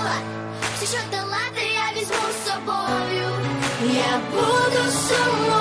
Школа, все, що долати, я візьму з собою. Я буду сумувати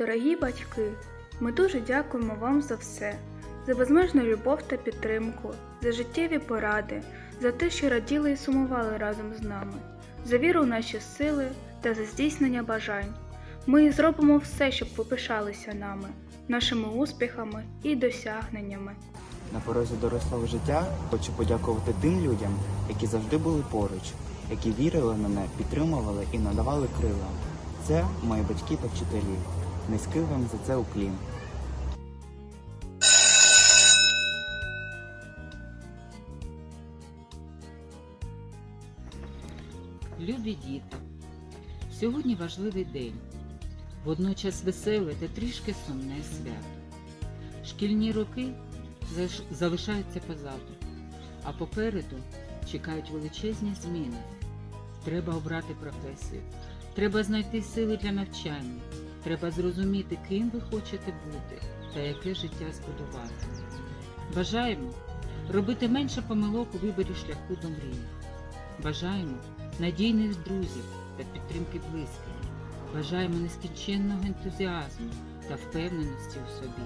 Дорогі батьки, ми дуже дякуємо вам за все, за безмежну любов та підтримку, за життєві поради, за те, що раділи і сумували разом з нами, за віру в наші сили та за здійснення бажань. Ми зробимо все, щоб ви пишалися нами, нашими успіхами і досягненнями. На порозі дорослого життя хочу подякувати тим людям, які завжди були поруч, які вірили в мене, підтримували і надавали крила. Це мої батьки та вчителі. Низький вам за це уклін. Любі діти, сьогодні важливий день, водночас веселе та трішки сумне свято. Шкільні роки залишаються позаду, а попереду чекають величезні зміни. Треба обрати професію, треба знайти сили для навчання, треба зрозуміти, ким ви хочете бути та яке життя збудувати. Бажаємо робити менше помилок у виборі шляху до мрії. Бажаємо надійних друзів та підтримки близьких. Бажаємо нескінченного ентузіазму та впевненості у собі,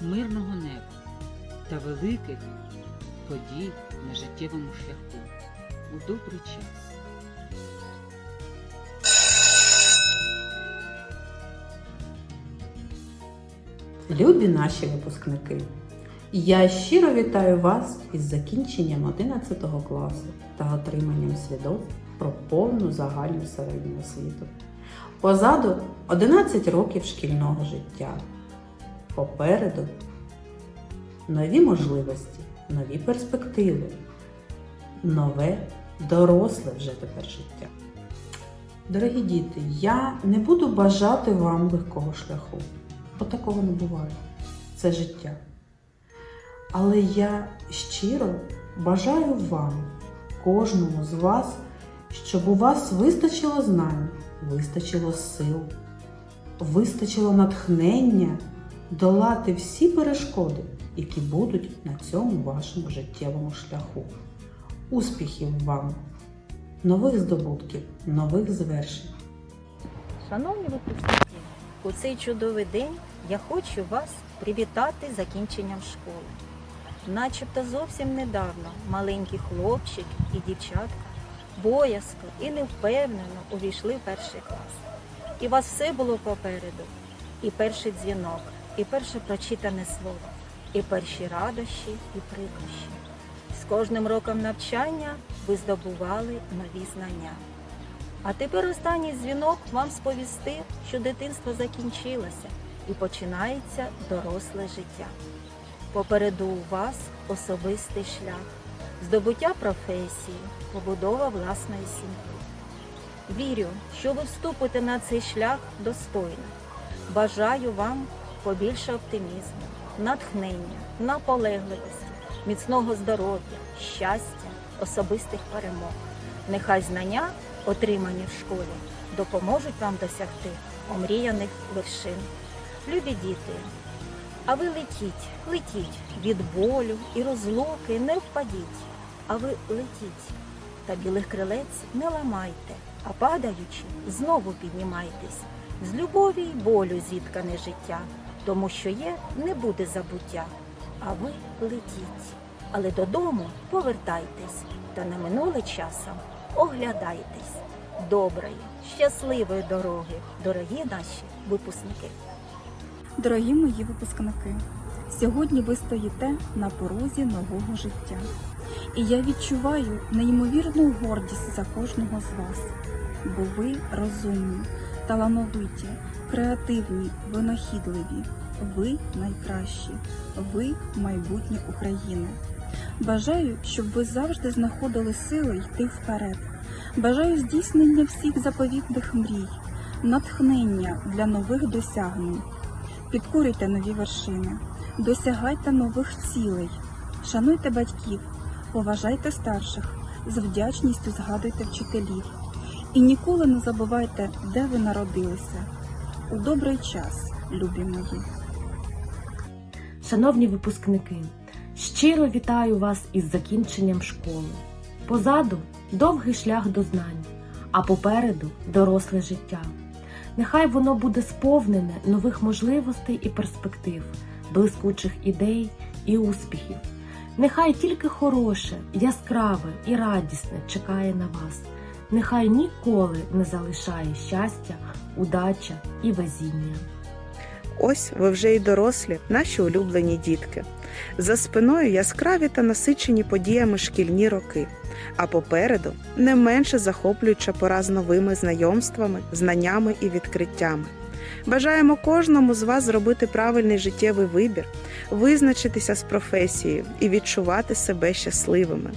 мирного неба та великих подій на життєвому шляху у добрий час. Любі наші випускники, Я щиро вітаю вас із закінченням 11 класу та отриманням свідоцтв про повну загальну середню освіту. Позаду 11 років шкільного життя. Попереду нові можливості, нові перспективи, нове доросле вже тепер життя. Дорогі діти, я не буду бажати вам легкого шляху, бо такого не буває. Це життя. Але я щиро бажаю вам, кожному з вас, щоб у вас вистачило знань, вистачило сил, вистачило натхнення долати всі перешкоди, які будуть на цьому вашому життєвому шляху. Успіхів вам, нових здобутків, нових звершень. Шановні випускники, у цей чудовий день я хочу вас привітати з закінченням школи. Начебто зовсім недавно маленькі хлопчик і дівчатка боязко і невпевнено увійшли в перший клас. І у вас все було попереду. І перший дзвінок, і перше прочитане слово, і перші радощі, і прикрощі. З кожним роком навчання ви здобували нові знання. А тепер останній дзвінок вам сповістив, що дитинство закінчилося і починається доросле життя. Попереду у вас особистий шлях, здобуття професії, побудова власної сім'ї. Вірю, що ви вступите на цей шлях достойно. Бажаю вам побільше оптимізму, натхнення, наполегливості, міцного здоров'я, щастя, особистих перемог. Нехай знання, отримані в школі, допоможуть вам досягти омріяних вершин. Любі діти, а ви летіть, летіть від болю і розлуки, не впадіть, а ви летіть, та білих крилець не ламайте, а падаючи, знову піднімайтесь. З любові й болю зіткане життя, тому що є, не буде забуття. А ви летіть, але додому повертайтесь, та на минуле часом оглядайтесь. Доброї, щасливої дороги, дорогі наші випускники. Дорогі мої випускники, сьогодні ви стоїте на порозі нового життя. І я відчуваю неймовірну гордість за кожного з вас, бо ви розумні, талановиті, креативні, винахідливі. Ви найкращі, ви майбутнє України. Бажаю, щоб ви завжди знаходили сили йти вперед. Бажаю здійснення всіх заповітних мрій, натхнення для нових досягнень. Підкорюйте нові вершини, досягайте нових цілей, шануйте батьків, поважайте старших, з вдячністю згадуйте вчителів. І ніколи не забувайте, де ви народилися. У добрий час, любі мої. Шановні випускники, щиро вітаю вас із закінченням школи. Позаду довгий шлях до знань, а попереду доросле життя. Нехай воно буде сповнене нових можливостей і перспектив, блискучих ідей і успіхів. Нехай тільки хороше, яскраве і радісне чекає на вас. Нехай ніколи не залишає щастя, удача і везіння. Ось ви вже й дорослі, наші улюблені дітки. За спиною яскраві та насичені подіями шкільні роки, а попереду не менше захоплююча пора з новими знайомствами, знаннями і відкриттями. Бажаємо кожному з вас зробити правильний життєвий вибір, визначитися з професією і відчувати себе щасливими.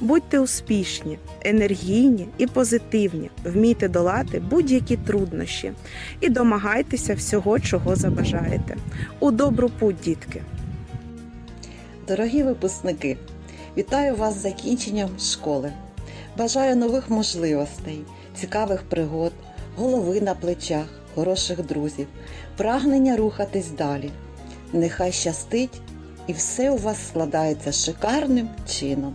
Будьте успішні, енергійні і позитивні, вмійте долати будь-які труднощі і домагайтеся всього, чого забажаєте. У добру путь, дітки! Дорогі випускники, вітаю вас з закінченням школи. Бажаю нових можливостей, цікавих пригод, голови на плечах, хороших друзів, прагнення рухатись далі. Нехай щастить і все у вас складається шикарним чином.